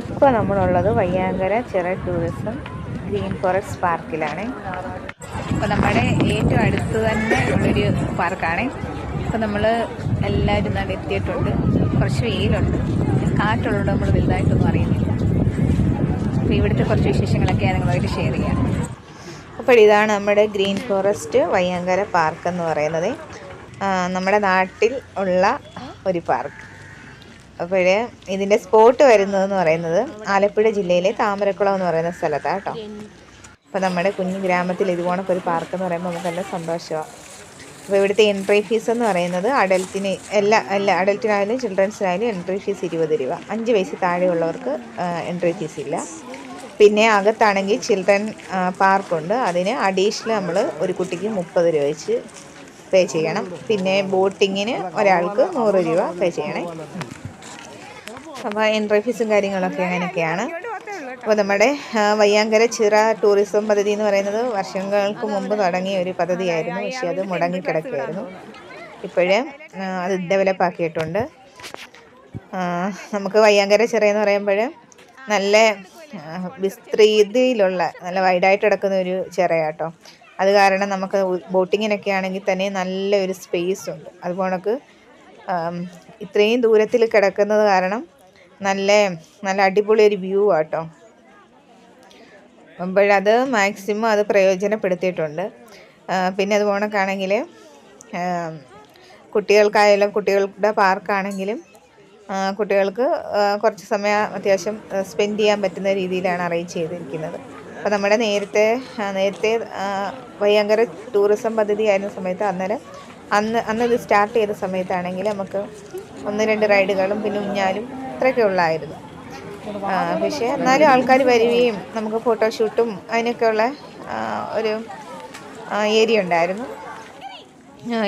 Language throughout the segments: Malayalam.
ഇപ്പോൾ നമ്മളുള്ളത് വയ്യാങ്കര ചിറ ടൂറിസം ഗ്രീൻ ഫോറസ്റ്റ് പാർക്കിലാണ്. അപ്പോൾ നമ്മുടെ ഏറ്റവും അടുത്ത് തന്നെ ഉള്ളൊരു പാർക്കാണ്. ഇപ്പോൾ നമ്മൾ എല്ലാവരും നാട് എത്തിയിട്ടുണ്ട്. കുറച്ച് വെയിലുണ്ട്. കാറ്റുള്ളതുകൊണ്ട് നമ്മൾ വലുതായിട്ടൊന്നും അറിയുന്നില്ല. അപ്പോൾ ഇവിടുത്തെ കുറച്ച് വിശേഷങ്ങളൊക്കെയാണ് നിങ്ങളുമായിട്ട് ഷെയർ ചെയ്യാം. അപ്പോൾ ഇതാണ് നമ്മുടെ ഗ്രീൻ ഫോറസ്റ്റ് വയ്യാങ്കര പാർക്ക് എന്ന് പറയുന്നത്. നമ്മുടെ നാട്ടിൽ ഉള്ള ഒരു പാർക്ക്. അപ്പോൾ ഇതിന്റെ സ്പോട്ട് വരുന്നതെന്ന് പറയുന്നത് ആലപ്പുഴ ജില്ലയിലെ താമരക്കുളം എന്ന് പറയുന്ന സ്ഥലത്താണ് കേട്ടോ. അപ്പോൾ നമ്മുടെ കുഞ്ഞു ഗ്രാമത്തിൽ ഇതുപോണൊക്കെ ഒരു പാർക്ക് എന്ന് പറയുമ്പോൾ നമുക്ക് നല്ല സന്തോഷമാണ് അപ്പോൾ ഇവിടുത്തെ എൻട്രി ഫീസ് എന്ന് പറയുന്നത് അഡൽറ്റിന് എല്ലാ എല്ലാ അഡൽറ്റിനായാലും ചിൽഡ്രൻസിനായാലും എൻട്രി ഫീസ് ഇരുപത് രൂപ. അഞ്ച് വയസ്സ് താഴെയുള്ളവർക്ക് എൻട്രി ഫീസ് ഇല്ല. പിന്നെ അകത്താണെങ്കിൽ ചിൽഡ്രൻ പാർക്കുണ്ട് അതിന് അഡീഷണൽ നമ്മൾ ഒരു കുട്ടിക്ക് മുപ്പത് രൂപ വെച്ച് പേ ചെയ്യണം. പിന്നെ ബോട്ടിങ്ങിന് ഒരാൾക്ക് നൂറ് രൂപ പേ ചെയ്യണേ. അപ്പോൾ എൻട്രി ഫീസും കാര്യങ്ങളൊക്കെ അങ്ങനെയൊക്കെയാണ്. അപ്പോൾ നമ്മുടെ വയ്യാങ്കര ചിറ ടൂറിസം പദ്ധതി എന്ന് പറയുന്നത് വർഷങ്ങൾക്ക് മുമ്പ് തുടങ്ങിയ ഒരു പദ്ധതിയായിരുന്നു. പക്ഷേ അത് മുടങ്ങിക്കിടക്കുകയായിരുന്നു ഇപ്പോഴേ അത് ഡെവലപ്പ് ആക്കിയിട്ടുണ്ട്. നമുക്ക് വയ്യാങ്കര ചിറ എന്ന് പറയുമ്പോൾ നല്ല വിസ്തൃതിയിലുള്ള നല്ല വൈഡായിട്ട് കിടക്കുന്ന ഒരു ചിറയാട്ടോ. അത് കാരണം നമുക്ക് ബോട്ടിങ്ങിനൊക്കെ ആണെങ്കിൽ തന്നെ നല്ലൊരു സ്പേസ് ഉണ്ട്. അതുപോലെ ഇത്രയും ദൂരത്തിൽ കിടക്കുന്നത് കാരണം നല്ല നല്ല അടിപൊളി ഒരു വ്യൂ ആട്ടോ. അപ്പോഴത് മാക്സിമം അത് പ്രയോജനപ്പെടുത്തിയിട്ടുണ്ട്. പിന്നെ അത് പോണക്കാണെങ്കിൽ കുട്ടികൾക്കായാലും കുട്ടികളുടെ പാർക്കാണെങ്കിലും കുട്ടികൾക്ക് കുറച്ച് സമയം അത്യാവശ്യം സ്പെൻഡ് ചെയ്യാൻ പറ്റുന്ന രീതിയിലാണ് അറേഞ്ച് ചെയ്തിരിക്കുന്നത്. അപ്പോൾ നമ്മുടെ നേരത്തെ നേരത്തെ ഭയങ്കര ടൂറിസം പദ്ധതി ആയിരുന്ന സമയത്ത് അന്നേരം അന്ന് അന്നത് സ്റ്റാർട്ട് ചെയ്ത സമയത്താണെങ്കിൽ നമുക്ക് ഒന്ന് രണ്ട് റൈഡുകളും പിന്നെ ഊഞ്ഞാലും ഇത്രയൊക്കെ ഉള്ളായിരുന്നു. പക്ഷേ എന്നാലും ആൾക്കാർ വരികയും നമുക്ക് ഫോട്ടോഷൂട്ടും അതിനൊക്കെയുള്ള ഒരു ഏരിയ ഉണ്ടായിരുന്നു.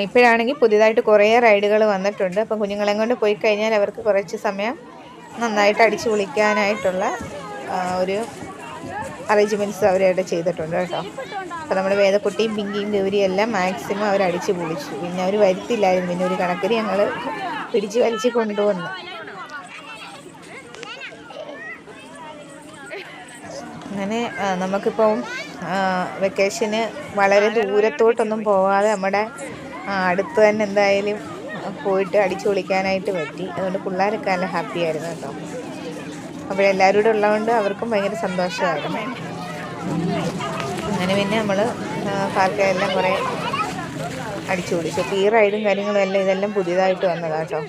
ഇപ്പോഴാണെങ്കിൽ പുതിയതായിട്ട് കുറേ റൈഡുകൾ വന്നിട്ടുണ്ട്. അപ്പം കുഞ്ഞുങ്ങളെ കൊണ്ട് പോയി കഴിഞ്ഞാൽ അവർക്ക് കുറച്ച് സമയം നന്നായിട്ട് അടിച്ചു പൊളിക്കാനായിട്ടുള്ള ആ, ഒരു അറേഞ്ച്മെന്റ്സ് അവരവിടെ ചെയ്തിട്ടുണ്ട് കേട്ടോ. അപ്പോൾ നമ്മുടെ വേദക്കുട്ടിയും പിങ്കിയും ഗൗരിയും എല്ലാം മാക്സിമം അവർ അടിച്ചു പൊളിച്ചു. പിന്നെ അവർ വരുത്തില്ലായിരുന്നു. പിന്നെ ഒരു കണക്കിന് ഞങ്ങൾ പിടിച്ച് വലിച്ച് കൊണ്ടുവന്നു. അങ്ങനെ നമുക്കിപ്പം വെക്കേഷന് വളരെ ദൂരത്തോട്ടൊന്നും പോവാതെ നമ്മുടെ അടുത്ത് തന്നെ എന്തായാലും പോയിട്ട് അടിച്ചു പൊളിക്കാനായിട്ട് പറ്റി. അതുകൊണ്ട് പിള്ളേരൊക്കെ നല്ല ഹാപ്പി ആയിരുന്നു കേട്ടോ. അപ്പോൾ എല്ലാവരും കൂടെ ഉള്ളതുകൊണ്ട് അവർക്കും ഭയങ്കര സന്തോഷമായിരുന്നു. അങ്ങനെ പിന്നെ നമ്മൾ പാർക്കിലെല്ലാം കുറേ അടിച്ചു പൊളിച്ചു. അപ്പോൾ ഈ റൈഡും കാര്യങ്ങളും എല്ലാം ഇതെല്ലാം പുതിയതായിട്ട് വന്നതാണ് കേട്ടോ.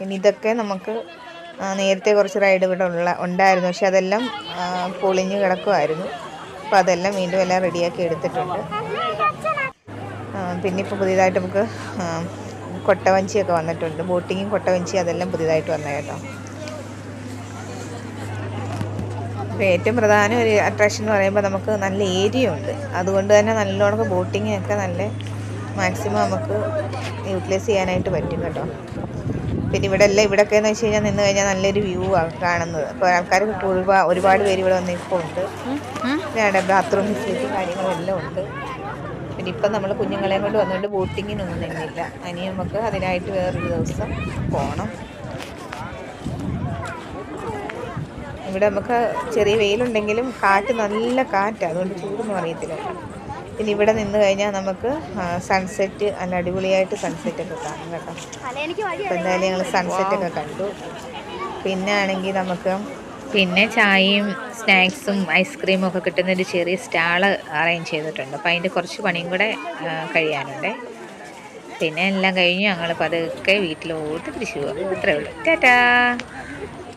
പിന്നെ ഇതൊക്കെ നമുക്ക് നേരത്തെ കുറച്ച് റൈഡ് ഇവിടെ ഉള്ള ഉണ്ടായിരുന്നു. പക്ഷെ അതെല്ലാം പൊളിഞ്ഞ് കിടക്കുമായിരുന്നു അപ്പോൾ അതെല്ലാം വീണ്ടും എല്ലാം റെഡിയാക്കി എടുത്തിട്ടുണ്ട്. പിന്നെ ഇപ്പോൾ പുതിയതായിട്ട് നമുക്ക് കൊട്ടവഞ്ചിയൊക്കെ വന്നിട്ടുണ്ട്. ബോട്ടിങ്ങും കൊട്ടവഞ്ചി അതെല്ലാം പുതിയതായിട്ട് വന്നത് കേട്ടോ. ഇപ്പോൾ ഏറ്റവും പ്രധാന ഒരു അട്രാക്ഷൻ എന്ന് പറയുമ്പോൾ നമുക്ക് നല്ല ഏരിയ ഉണ്ട്. അതുകൊണ്ട് തന്നെ നല്ലോണം ബോട്ടിങ്ങൊക്കെ നല്ല മാക്സിമം നമുക്ക് യൂട്ടിലൈസ് ചെയ്യാനായിട്ട് പറ്റും കേട്ടോ. പിന്നെ ഇവിടെ എല്ലാം ഇവിടെയൊക്കെ എന്ന് വെച്ച് കഴിഞ്ഞാൽ നിന്ന് കഴിഞ്ഞാൽ നല്ലൊരു വ്യൂ ആണ് കാണുന്നത്. അപ്പോൾ ആൾക്കാർ ഒരുപാട് ഒരുപാട് പേര് ഇവിടെ വന്ന് ഇപ്പോൾ ഉണ്ട് പിന്നെ ബാത്റൂം ഫെസിലിറ്റി കാര്യങ്ങളെല്ലാം ഉണ്ട്. പിന്നെ ഇപ്പം നമ്മൾ കുഞ്ഞുങ്ങളെയും കൊണ്ട് വന്നുകൊണ്ട് ബോട്ടിങ്ങിനൊന്നും നിന്നില്ല. ഇനി നമുക്ക് അതിനായിട്ട് വേറൊരു ദിവസം പോകണം ഇവിടെ നമുക്ക് ചെറിയ വെയിലുണ്ടെങ്കിലും കാറ്റ് നല്ല കാറ്റാണ് അതുകൊണ്ട് ചൂടൊന്നും അറിയത്തില്ല. പിന്നെ ഇവിടെ നിന്ന് കഴിഞ്ഞാൽ നമുക്ക് സൺസെറ്റ് നല്ല അടിപൊളിയായിട്ട് സൺസെറ്റ് ഒക്കെ കാണാം കേട്ടോ. അപ്പോൾ എന്തായാലും ഞങ്ങൾ സൺസെറ്റ് ഒക്കെ കണ്ടു. പിന്നെ ആണെങ്കിൽ നമുക്ക് പിന്നെ ചായയും സ്നാക്സും ഐസ്ക്രീമും ഒക്കെ കിട്ടുന്ന ഒരു ചെറിയ സ്റ്റാൾ അറേഞ്ച് ചെയ്തിട്ടുണ്ട്. അപ്പോൾ അതിന്റെ കുറച്ച് പണിയും കൂടെ കഴിയാനുണ്ട്. പിന്നെ എല്ലാം കഴിഞ്ഞ് ഞങ്ങൾ പതുക്കെ വീട്ടിലോട്ട് തിരിച്ചു പോകും അത്രേ ഉള്ളൂ. ടാറ്റാ!